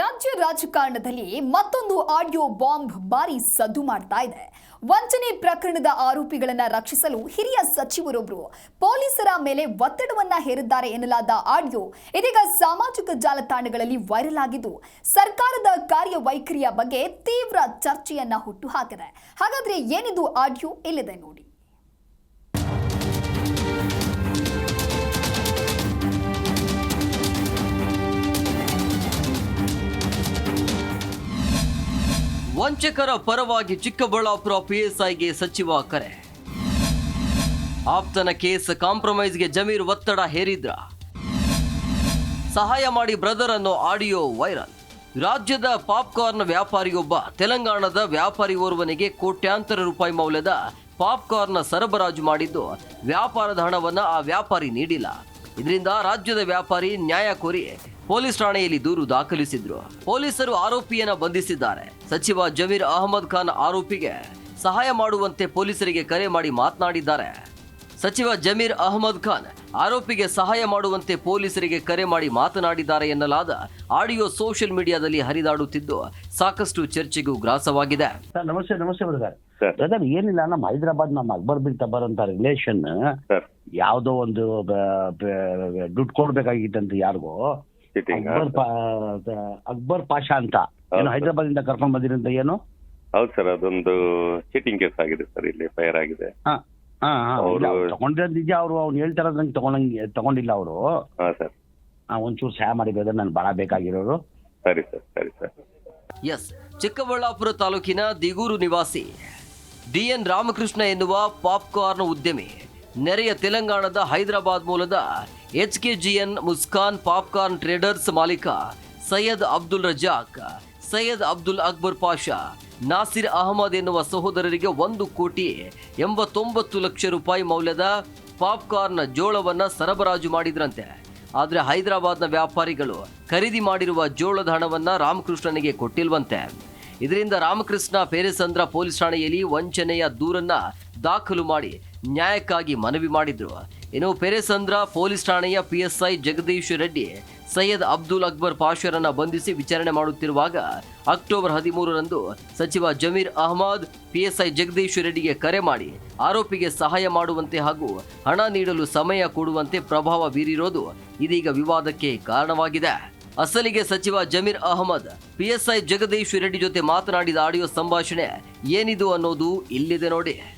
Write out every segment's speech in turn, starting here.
ರಾಜ್ಯ ರಾಜಕಾರಣದಲ್ಲಿ ಮತ್ತೊಂದು ಆಡಿಯೋ ಬಾಂಬ್ ಬಾರಿ ಸದ್ದು ಮಾಡ್ತಾ ಇದೆ. ವಂಚನೆ ಪ್ರಕರಣದ ಆರೋಪಿಗಳನ್ನ ರಕ್ಷಿಸಲು ಹಿರಿಯ ಸಚಿವರೊಬ್ಬರು ಪೊಲೀಸರ ಮೇಲೆ ಒತ್ತಡವನ್ನ ಹೇರಿದ್ದಾರೆ ಎನ್ನಲಾದ ಆಡಿಯೋ ಇದೀಗ ಸಾಮಾಜಿಕ ಜಾಲತಾಣಗಳಲ್ಲಿ ವೈರಲ್ ಆಗಿದ್ದು, ಸರ್ಕಾರದ ಕಾರ್ಯವೈಖರಿಯ ಬಗ್ಗೆ ತೀವ್ರ ಚರ್ಚೆಯನ್ನ ಹುಟ್ಟು ಹಾಕಿದೆ ಹಾಗಾದ್ರೆ ಏನಿದು ಆಡಿಯೋ? ಇಲ್ಲಿದೆ ನೋಡಿ. ವಂಚಕರ ಪರವಾಗಿ ಚಿಕ್ಕಬಳ್ಳಾಪುರ ಪಿಎಸ್ಐಗೆ ಸಚಿವ ಕರೆ. ಆಪ್ತನ ಕೇಸ್ ಕಾಂಪ್ರಮೈಸ್ಗೆ ಜಮೀರ್ ಒತ್ತಡ ಹೇರಿದ್ರ. ಸಹಾಯ ಮಾಡಿ ಬ್ರದರ್ ಅನ್ನೋ ಆಡಿಯೋ ವೈರಲ್. ರಾಜ್ಯದ ಪಾಪ್ಕಾರ್ನ್ ವ್ಯಾಪಾರಿಯೊಬ್ಬ ತೆಲಂಗಾಣದ ವ್ಯಾಪಾರಿ ಓರ್ವನಿಗೆ ಕೋಟ್ಯಾಂತರ ರೂಪಾಯಿ ಮೌಲ್ಯದ ಪಾಪ್ಕಾರ್ನ್ ಸರಬರಾಜು ಮಾಡಿದ್ದು ವ್ಯಾಪಾರದ ಹಣವನ್ನು ಆ ವ್ಯಾಪಾರಿ ನೀಡಿಲ್ಲ. ಇದರಿಂದ ರಾಜ್ಯದ ವ್ಯಾಪಾರಿ ನ್ಯಾಯ ಕೋರಿ ಪೊಲೀಸ್ ಠಾಣೆಯಲ್ಲಿ ದೂರು ದಾಖಲಿಸಿದ್ರು. ಪೊಲೀಸರು ಆರೋಪಿಯನ್ನ ಬಂಧಿಸಿದ್ದಾರೆ. ಸಚಿವ ಜಮೀರ್ ಅಹಮದ್ ಖಾನ್ ಆರೋಪಿಗೆ ಸಹಾಯ ಮಾಡುವಂತೆ ಪೊಲೀಸರಿಗೆ ಕರೆ ಮಾಡಿ ಮಾತನಾಡಿದ್ದಾರೆ. ಸಚಿವ ಜಮೀರ್ ಅಹಮದ್ ಖಾನ್ ಆರೋಪಿಗೆ ಸಹಾಯ ಮಾಡುವಂತೆ ಪೊಲೀಸರಿಗೆ ಕರೆ ಮಾಡಿ ಮಾತನಾಡಿದ್ದಾರೆ ಎನ್ನಲಾದ ಆಡಿಯೋ ಸೋಷಿಯಲ್ ಮೀಡಿಯಾದಲ್ಲಿ ಹರಿದಾಡುತ್ತಿದ್ದು ಸಾಕಷ್ಟು ಚರ್ಚೆಗೂ ಗ್ರಾಸವಾಗಿದೆ. ಸರ್ ನಮಸ್ತೆ ನಮಸ್ತೆ ಬ್ರದರ್. ಸರ್. ಬ್ರದರ್ ಏನಿಲ್ಲ ನಮ್ಮ ಹೈದರಾಬಾದ್ ನಮ್ಮ ಅಕ್ಬರ್ ಬಿಡ್ತಾ ತಬರ್ ಅಂತ ರಿಲೇಷನ್ ಯಾವುದೋ ಒಂದು ದುಡ್ಡು ಕೊಡ್ಬೇಕಾಗಿತ್ತಂತ ಯಾರಿಗೋ. ಅಕ್ಬರ್ ಪಾ- ಅಕ್ಬರ್ ಪಾಷಾ ಅಂತ. ಏನು ಹೌದು. ಹೈದರಾಬಾದ್ ಇಂದ ಕರ್ಕೊಂಡ್ ಬಂದಿರಂತ ಏನು? ಹೌದು ಸರ್ ಅದೊಂದು ಚೀಟಿಂಗ್ ಕೇಸ್ ಆಗಿದೆ ಸರ್ ಇಲ್ಲಿ ಫೈರ್ ಆಗಿದೆ. ಹಾ ಹಾ ಅವ್ರು- ನಿಜ ಅವರು ಅವ್ನು ಹೇಳ್ತಾರ ನಂಗೆ ತಗೊಂಡಂಗೆ ತಗೊಂಡಿಲ್ಲ ಅವರು. ಹಾ ಸರ್. ಒಂಚೂರು ಸಹಾಯ ಮಾಡಿ ಬೇಡ ನನ್ಗೆ ಬಹಳ ಬೇಕಾಗಿರೋರು. ಸರಿ ಸರ್ ಸರಿ ಸರ್. ಎಸ್ ಚಿಕ್ಕಬಳ್ಳಾಪುರ ತಾಲೂಕಿನ ದಿಗೂರು ನಿವಾಸಿ ಡಿಎನ್ ರಾಮಕೃಷ್ಣ ಎನ್ನುವ ಪಾಪ್ಕಾರ್ನ್ ಉದ್ಯಮಿ. ನೆರೆಯ ತೆಲಂಗಾಣದ ಹೈದರಾಬಾದ್ ಮೂಲದ H K G N Muskan popcorn traders ಮಾಲೀಕ ಸೈಯದ್ ಅಬ್ದುಲ್ ರಜಾಕ್, ಸೈಯದ್ ಅಬ್ದುಲ್ ಅಕ್ಬರ್ ಪಾಷಾ, ನಾಸಿರ್ ಅಹಮದ್ ಎನ್ನುವ ಸಹೋದರರಿಗೆ ಒಂದು ಕೋಟಿ ಎಂಬತ್ತೊಂಬತ್ತು ಲಕ್ಷ ರೂಪಾಯಿ ಮೌಲ್ಯದ ಪಾಪ್ಕಾರ್ನ್ ಜೋಳವನ್ನು ಸರಬರಾಜು ಮಾಡಿದ್ರಂತೆ. ಆದರೆ ಹೈದರಾಬಾದ್ನ ವ್ಯಾಪಾರಿಗಳು ಖರೀದಿ ಮಾಡಿರುವ ಜೋಳದ ಹಣವನ್ನು ರಾಮಕೃಷ್ಣನಿಗೆ ಕೊಟ್ಟಿಲ್ವಂತೆ. ಇದರಿಂದ ರಾಮಕೃಷ್ಣ, ಪೇರೆಸಂದ್ರ ಪೊಲೀಸ್ ಠಾಣೆಯಲ್ಲಿ ವಂಚನೆಯ ದೂರನ್ನು ದಾಖಲು ಮಾಡಿ ನ್ಯಾಯಕ್ಕಾಗಿ ಮನವಿ ಮಾಡಿದ್ರು. ಇನ್ನು ಪೆರೆಸಂದ್ರ ಪೊಲೀಸ್ ಠಾಣೆಯ ಪಿಎಸ್ಐ ಜಗದೀಶ್ ರೆಡ್ಡಿ, ಸೈಯದ್ ಅಬ್ದುಲ್ ಅಕ್ಬರ್ ಪಾಷರನ್ನು ಬಂಧಿಸಿ ವಿಚಾರಣೆ ಮಾಡುತ್ತಿರುವಾಗ ಅಕ್ಟೋಬರ್ ಹದಿಮೂರರಂದು ಸಚಿವ ಜಮೀರ್ ಅಹಮದ್ ಪಿಎಸ್ಐ ಜಗದೀಶ್ ರೆಡ್ಡಿಗೆ ಕರೆ ಮಾಡಿ ಆರೋಪಿಗೆ ಸಹಾಯ ಮಾಡುವಂತೆ ಹಾಗೂ ಹಣ ನೀಡಲು ಸಮಯ ಕೊಡುವಂತೆ ಪ್ರಭಾವ ಬೀರಿರೋದು ಇದೀಗ ವಿವಾದಕ್ಕೆ ಕಾರಣವಾಗಿದೆ. ಅಸಲಿಗೆ ಸಚಿವ ಜಮೀರ್ ಅಹಮದ್ ಪಿಎಸ್ಐ ಜಗದೀಶ್ ರೆಡ್ಡಿ ಜೊತೆ ಮಾತನಾಡಿದ ಆಡಿಯೋ ಸಂಭಾಷಣೆ ಏನಿದು ಅನ್ನೋದು ಇಲ್ಲಿದೆ ನೋಡಿ.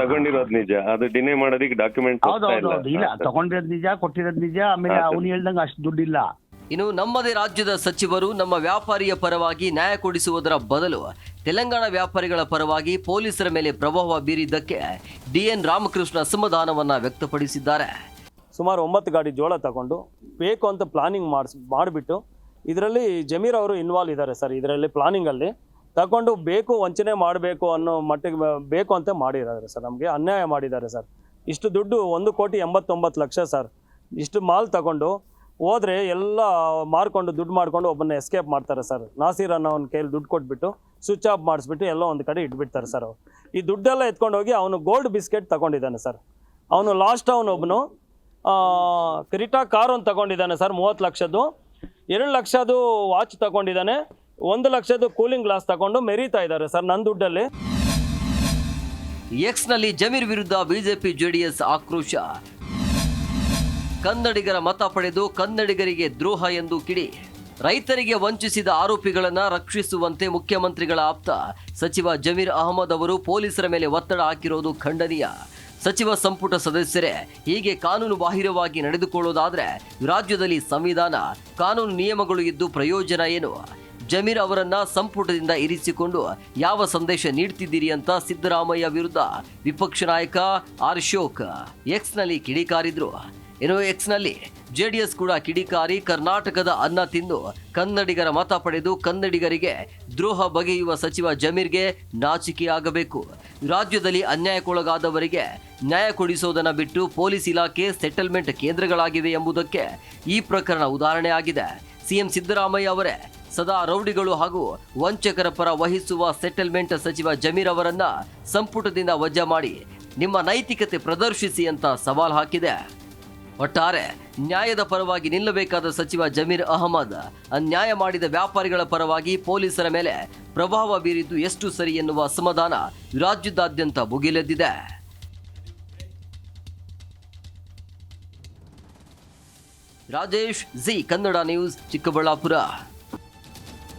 ತಗೊಂಡಿರೋದು ನಿಜ. ಅದು ಡಿನೇ ಮಾಡೋದಕ್ಕೆ ಡಾಕ್ಯುಮೆಂಟ್ ಇಲ್ಲ. ತಗೊಂಡಿರೋದ್ ನಿಜ ಕೊಟ್ಟಿರೋದ್ ನಿಜ. ಆಮೇಲೆ ಅವ್ನು ಹೇಳ್ದಂಗ ಅಷ್ಟು ದುಡ್ಡಿಲ್ಲ. ಇನ್ನು ನಮ್ಮದೇ ರಾಜ್ಯದ ಸಚಿವರು ನಮ್ಮ ವ್ಯಾಪಾರಿಯ ಪರವಾಗಿ ನ್ಯಾಯ ಕೊಡಿಸುವುದರ ಬದಲು ತೆಲಂಗಾಣ ವ್ಯಾಪಾರಿಗಳ ಪರವಾಗಿ ಪೊಲೀಸರ ಮೇಲೆ ಪ್ರಭಾವ ಬೀರಿದ್ದಕ್ಕೆ ಡಿಎನ್ ರಾಮಕೃಷ್ಣ ಅಸಮಾಧಾನವನ್ನ ವ್ಯಕ್ತಪಡಿಸಿದ್ದಾರೆ. ಸುಮಾರು ಒಂಬತ್ತು ಗಾಡಿ ಜೋಳ ತಗೊಂಡು ಬೇಕು ಅಂತ ಪ್ಲಾನಿಂಗ್ ಮಾಡಿಸ್ ಮಾಡಿಬಿಟ್ಟು ಇದರಲ್ಲಿ ಜಮೀರ್ ಅವರು ಇನ್ವಾಲ್ವ್ ಇದ್ದಾರೆ ಸರ್ ಇದರಲ್ಲಿ ಪ್ಲಾನಿಂಗಲ್ಲಿ ತಗೊಂಡು ಬೇಕು, ವಂಚನೆ ಮಾಡಬೇಕು ಅನ್ನೋ ಮಟ್ಟಿಗೆ ಬೇಕು ಅಂತ ಮಾಡಿದ್ದಾರೆ ಸರ್. ನಮಗೆ ಅನ್ಯಾಯ ಮಾಡಿದ್ದಾರೆ ಸರ್. ಇಷ್ಟು ದುಡ್ಡು ಒಂದು ಕೋಟಿ ಎಂಬತ್ತೊಂಬತ್ತು ಲಕ್ಷ ಸರ್. ಇಷ್ಟು ಮಾಲ್ ತಗೊಂಡು ಹೋದರೆ ಎಲ್ಲ ಮಾರ್ಕೊಂಡು ದುಡ್ಡು ಮಾಡ್ಕೊಂಡು ಒಬ್ಬನ ಎಸ್ಕೇಪ್ ಮಾಡ್ತಾರೆ ಸರ್. ನಾಸೀರ್ ಅನ್ನೋ ಅವ್ನ ಕೈಯಲ್ಲಿ ದುಡ್ಡು ಕೊಟ್ಬಿಟ್ಟು ಸ್ವಿಚ್ ಆಫ್ ಮಾಡಿಸ್ಬಿಟ್ಟು ಎಲ್ಲೋ ಒಂದು ಕಡೆ ಇಟ್ಬಿಡ್ತಾರೆ ಸರ್ ಅವ್ರು. ಈ ದುಡ್ಡೆಲ್ಲ ಎತ್ಕೊಂಡು ಹೋಗಿ ಅವನು ಗೋಲ್ಡ್ ಬಿಸ್ಕೆಟ್ ತಗೊಂಡಿದ್ದಾನೆ ಸರ್. ಅವನು ಲಾಸ್ಟ್ ಅವನೊಬ್ಬನು ಕ್ರಿಟಾ ಕಾರ್ ಒಂದು ತಗೊಂಡಿದ್ದಾನೆ ಸರ್, ಮೂವತ್ತು ಲಕ್ಷದ್ದು. ಎರಡು ಲಕ್ಷದ್ದು ವಾಚ್ ತಗೊಂಡಿದ್ದಾನೆ. ಒಂದು ಲಕ್ಷದ ಕೂಲಿಂಗ್ ಗ್ಲಾಸ್ ತಗೊಂಡು ಮೆರೀತಾ ಇದ್ದಾರೆ ಸರ್ ನನ್ನ ದುಡ್ಡಲ್ಲಿ. ಎಕ್ಸ್ನಲ್ಲಿ ಜಮೀರ್ ವಿರುದ್ಧ ಬಿಜೆಪಿ ಜೆಡಿಎಸ್ ಆಕ್ರೋಶ. ಕನ್ನಡಿಗರ ಮತ ಪಡೆದು ಕನ್ನಡಿಗರಿಗೆ ದ್ರೋಹ ಎಂದು ಕಿಡಿ. ರೈತರಿಗೆ ವಂಚಿಸಿದ ಆರೋಪಿಗಳನ್ನ ರಕ್ಷಿಸುವಂತೆ ಮುಖ್ಯಮಂತ್ರಿಗಳ ಆಪ್ತ. ಸಚಿವ ಜಮೀರ್ ಅಹಮದ್ ಅವರು ಪೊಲೀಸರ ಮೇಲೆ ಒತ್ತಡ ಹಾಕಿರೋದು ಖಂಡನೀಯ. ಸಚಿವ ಸಂಪುಟ ಸದಸ್ಯರೇ, ಹೀಗೆ ಕಾನೂನು ಬಾಹಿರವಾಗಿ ನಡೆದುಕೊಳ್ಳೋದಾದ್ರೆ ರಾಜ್ಯದಲ್ಲಿ ಸಂವಿಧಾನ, ಕಾನೂನು ನಿಯಮಗಳು ಇದ್ದು ಪ್ರಯೋಜನ ಏನು? ಜಮೀರ್ ಅವರನ್ನ ಸಂಪುಟದಿಂದ ಇರಿಸಿಕೊಂಡು ಯಾವ ಸಂದೇಶ ನೀಡ್ತಿದ್ದೀರಿ ಅಂತ ಸಿದ್ದರಾಮಯ್ಯ ವಿರುದ್ಧ ವಿಪಕ್ಷ ನಾಯಕ ಆರ್ ಅಶೋಕ್ ಎಕ್ಸ್ನಲ್ಲಿ ಕಿಡಿಕಾರಿದ್ರು. ಇನ್ನು ಎಕ್ಸ್ನಲ್ಲಿ ಜೆಡಿಎಸ್ ಕೂಡ ಕಿಡಿಕಾರಿ, ಕರ್ನಾಟಕದ ಅನ್ನ ತಿಂದು ಕನ್ನಡಿಗರ ಮತ ಪಡೆದು ಕನ್ನಡಿಗರಿಗೆ ದ್ರೋಹ ಬಗೆಯುವ ಸಚಿವ ಜಮೀರ್ಗೆ ನಾಚಿಕೆಯಾಗಬೇಕು ರಾಜ್ಯದಲ್ಲಿ ಅನ್ಯಾಯಕ್ಕೊಳಗಾದವರಿಗೆ ನ್ಯಾಯ ಕೊಡಿಸೋದನ್ನು ಬಿಟ್ಟು ಪೊಲೀಸ್ ಇಲಾಖೆ ಸೆಟಲ್ಮೆಂಟ್ ಕೇಂದ್ರಗಳಾಗಿವೆ ಎಂಬುದಕ್ಕೆ ಈ ಪ್ರಕರಣ ಉದಾಹರಣೆ ಆಗಿದೆ ಸಿಎಂ ಸಿದ್ದರಾಮಯ್ಯ ಅವರೇ ಸದಾ ರೌಡಿಗಳು ಹಾಗೂ ವಂಚಕರ ಪರ ವಹಿಸುವ ಸೆಟಲ್ಮೆಂಟ್ ಸಚಿವ ಜಮೀರ್ ಅವರನ್ನ ಸಂಪುಟದಿಂದ ವಜಾ ಮಾಡಿ ನಿಮ್ಮ ನೈತಿಕತೆ ಪ್ರದರ್ಶಿಸಿ ಅಂತ ಸವಾಲ್ ಹಾಕಿದೆ. ಒಟ್ಟಾರೆ ನ್ಯಾಯದ ಪರವಾಗಿ ನಿಲ್ಲಬೇಕಾದ ಸಚಿವ ಜಮೀರ್ ಅಹಮದ್ ಅನ್ಯಾಯ ಮಾಡಿದ ವ್ಯಾಪಾರಿಗಳ ಪರವಾಗಿ ಪೊಲೀಸರ ಮೇಲೆ ಪ್ರಭಾವ ಬೀರಿದ್ದು ಎಷ್ಟು ಸರಿ ಎನ್ನುವ ಅಸಮಾಧಾನ ರಾಜ್ಯದಾದ್ಯಂತ ಭುಗಿಲೆದ್ದಿದೆ. Rajesh G, Kannada news, Chikkaballapur.